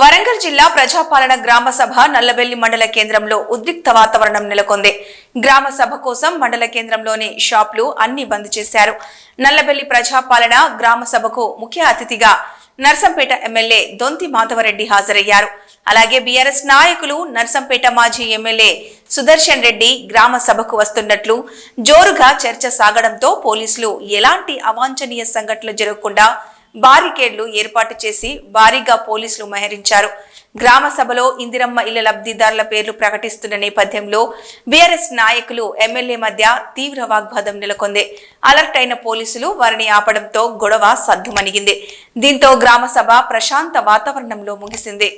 వరంగల్ జిల్లా ప్రజాపాలన గ్రామ సభ నల్లబెల్లి మండల కేంద్రంలో ఉద్రిక్త వాతావరణం నెలకొంది. గ్రామ సభ కోసం మండల కేంద్రంలోని షాపులు అన్ని బంద్ చేశారు. నల్లబెల్లి ప్రజాపాలన గ్రామ సభకు ముఖ్య అతిథిగా నర్సంపేట ఎమ్మెల్యే దొంతి మాధవరెడ్డి హాజరయ్యారు. అలాగే బీఆర్ఎస్ నాయకులు నర్సంపేట మాజీ ఎమ్మెల్యే సుదర్శన్ రెడ్డి గ్రామ సభకు వస్తున్నట్లు జోరుగా చర్చ సాగడంతో పోలీసులు ఎలాంటి అవాంఛనీయ సంఘటనలు జరగకుండా బారికేడ్లు ఏర్పాటు చేసి భారీగా పోలీసులు మోహరించారు. గ్రామ సభలో ఇందిరమ్మ ఇళ్ళ లబ్ధిదారుల పేర్లు ప్రకటిస్తున్న నేపథ్యంలో బీఆర్ఎస్ నాయకులు ఎమ్మెల్యే మధ్య తీవ్ర వాగ్వాదం నెలకొంది. అలర్ట్ అయిన పోలీసులు వారిని ఆపడంతో గొడవ సద్దుమణిగింది దీంతో గ్రామ సభ ప్రశాంత వాతావరణంలో ముగిసింది.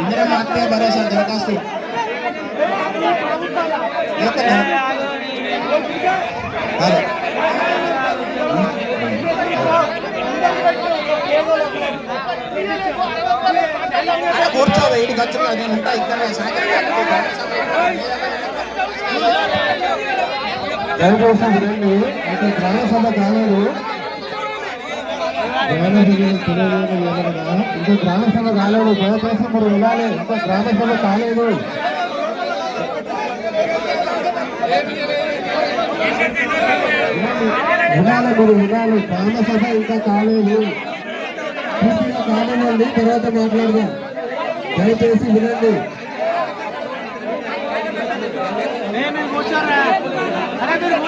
ఇందిరా అది ఆత్మీయ భరోసా దరఖాస్తు. కూర్చోదు ఇటు ఖర్చులు నేను ఉంటా ఇక్కడ దయచేసి వినండి అయితే గ్రామ సభ కాలేదు గ్రామ సభ తెలియలేదు ఏమనగా ఇంకా గ్రామ సభ కాలేదు దయచేసి మీరు వెళ్ళాలి ఇంకా గ్రామ సభ కాలేదు. వినాలి మీరు వినాలి గ్రామ సభ ఇంకా కాలేదు. పూర్తిగా కాలేదండి. తర్వాత మాట్లాడదాం. దయచేసి వినండి. హలో దేవా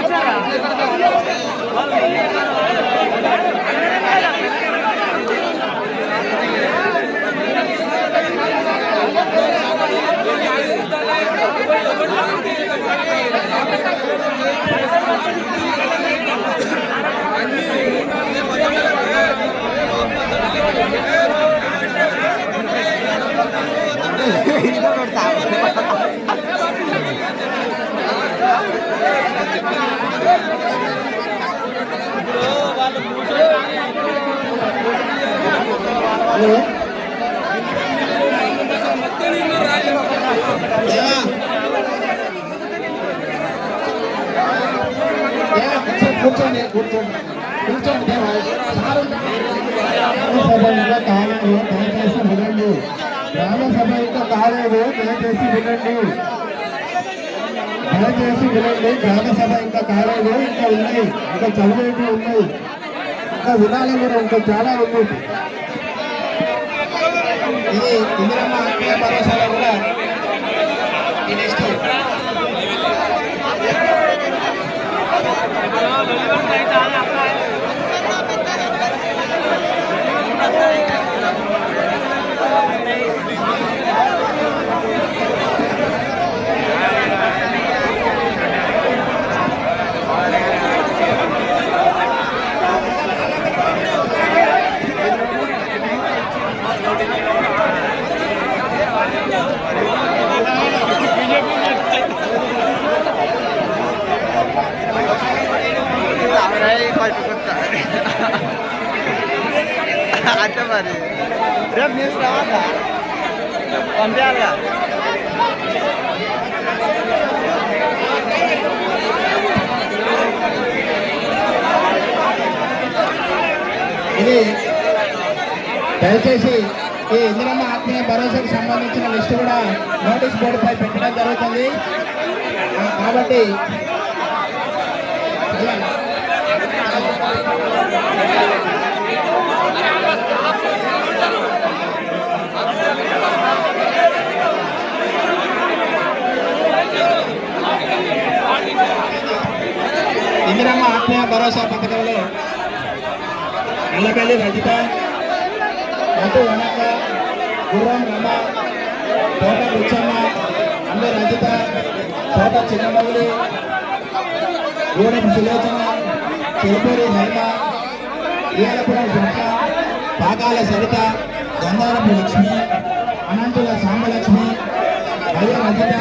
దేవా, కూర్చోండి, కూర్చోండి కూర్చోండి కూర్చోండి. దేవా. ఇంకా కాలేదు దయచేసి వినండి. గ్రామ సభ ఇంకా కాలేదు దయచేసి వినండి. దయచేసి వినండి గ్రామ సభ ఇంకా కాలేదు ఇంకా ఉన్నాయి ఇంకా చదివేవి ఉన్నాయి ఇంకా వినాలి మీరు ఇంకా చాలా ఉంది. ఇది ఇందిరమ్మ ఆత్మీయ భరోసాలో కూడా అంతే మరి. రేపు న్యూస్ రావాలా పంపించాలిగా. ఇది దయచేసి ఈ ఇందిరమ్మ ఆత్మీయ భరోసాకు సంబంధించిన లిస్టు కూడా నోటీస్ బోర్డుపై పెట్టడం జరుగుతుంది. కాబట్టి చదవండి. ఇందిరమ్మ ఆత్మీయ భరోసా పథకంలో నల్లబెల్లి రజిత అటు వనక గుర్రం రమ తోట బుచ్చమ్మ అల్లు రజిత తోట చిన్నమౌలి గూడెం సులోచన చెరుపూరి హరిమ ఈయలపురం సుంక సరిత గంగారపు లక్ష్మి అనంతుల సాంబలక్ష్మి వయ్య రజిత